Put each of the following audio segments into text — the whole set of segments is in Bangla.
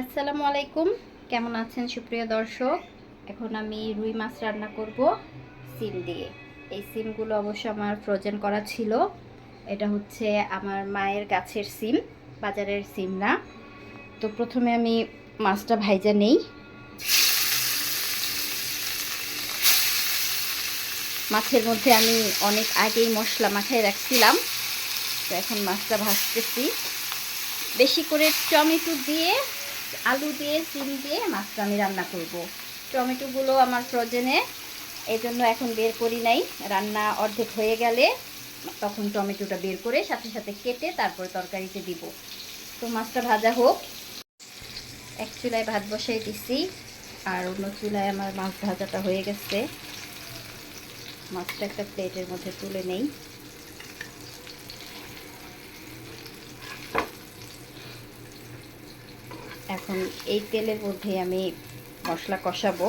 আসসালামু আলাইকুম। কেমন আছেন সুপ্রিয় দর্শক? এখন আমি রুই মাছ রান্না করব সিম দিয়ে। এই সিমগুলো অবশ্য আমার ফ্রোজেন করা ছিল। এটা হচ্ছে আমার মায়ের গাছের সিম, বাজারের সিম না। তো প্রথমে আমি মাছটা ভাইজা নেই। মাছের মধ্যে আমি অনেক আগেই মশলা মাখায় রাখছিলাম। তো এখন মাছটা ভাজতেছি। বেশি করে টমেটো দিয়ে আলু দিয়ে সিম দিয়ে মাছটা আমি রান্না করব। টমেটোগুলো আমার ফ্রোজেনে এই জন্য এখন বের করি নাই। রান্না অর্ধেক হয়ে গেলে তখন টমেটোটা বের করে সাথে সাথে কেটে তারপরে তরকারিতে দিব। তো মাছটা ভাজা হোক। এক চুলায় ভাত বসাই দিছি আর অন্য চুলায় আমার মাছ ভাজাটা হয়ে গেছে। মাছটা একটা প্লেটের মধ্যে তুলে নেই। এখন এই তেলের মধ্যে আমি মশলা কষাবো।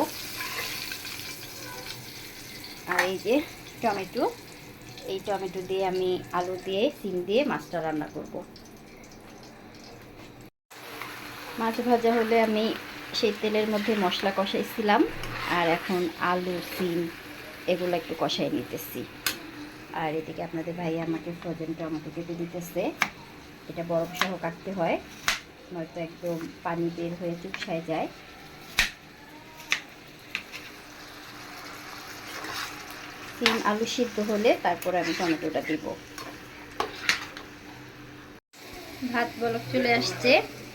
আর এই যে টমেটো, এই টমেটো দিয়ে আমি আলু দিয়ে, সিম দিয়ে মাছটা রান্না করব। মাছ ভাজা হলে আমি সেই তেলের মধ্যে মশলা কষাইছিলাম, আর এখন আলু, সিম এগুলো একটু কষাই নিতেছি। আর এদিকে আপনাদের ভাই আমাকে ফ্রোজেন টমেটো কেটে দিতেছে। এটা বরফ সহ কাটতে হয়। নয়তো একদম পানি বের হয়ে চুপসায় যায়। সিম আলু সিদ্ধ হলে তারপরে আমি টমেটোটা দিব। ভাত বলক চলে আসছে,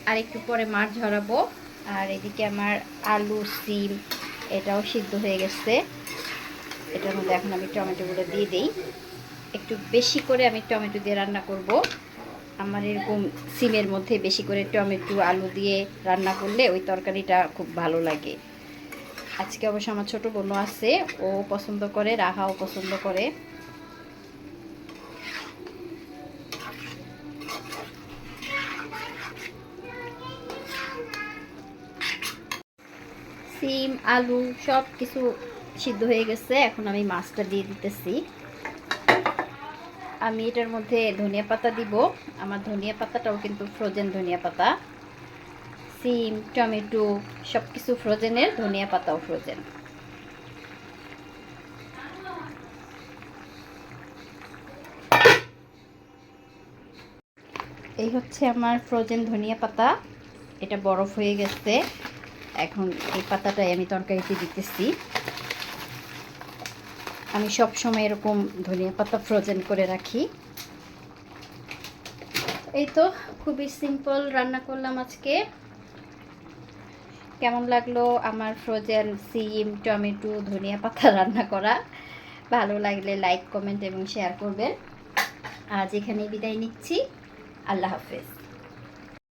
আর একটু পরে মাছ ঝরাবো আর এদিকে আমার আলু, সিম, এটাও সিদ্ধ হয়ে গেছে। এটার মধ্যে এখন আমি টমেটোগুলো দিয়ে দিই। একটু বেশি করে আমি টমেটো দিয়ে রান্না করব। আমার এরকম সিমের মধ্যে বেশি করে টমেটো, আলু দিয়ে রান্না করলে ওই তরকারিটা খুব ভালো লাগে। আজকে অবশ্য আমার ছোটো বোনও আছে, ও পছন্দ করে, রাহাও পছন্দ করে। সিম, আলু সব কিছু সিদ্ধ হয়ে গেছে, এখন আমি মাছটা দিয়ে দিতেছি। আমি এটার মধ্যে ধনিয়া পাতা দিব। আমার ধনিয়া পাতাটাও কিন্তু ফ্রোজেন ধনিয়া পাতা। সিম টমেটো সব কিছু ফ্রোজেনের ধনিয়া পাতাও ফ্রোজেন এই হচ্ছে আমার ফ্রোজেন ধনিয়া পাতা। এটা বরফ হয়ে গেছে। এখন এই পাতাটাই আমি তরকারিতে দিতেছি। আমি সব সময় এরকম ধনিয়া পাতা ফ্রোজেন করে রাখি। এই তো, খুবই সিম্পল রান্না করলাম আজকে। কেমন লাগল আমার ফ্রোজেন সিম, টমেটো, ধনিয়া পাতা রান্না করা? ভালো লাগলে লাইক কমেন্ট এবং শেয়ার করবেন। আজ এখানেই বিদায় নিচ্ছি। আল্লাহ হাফেজ।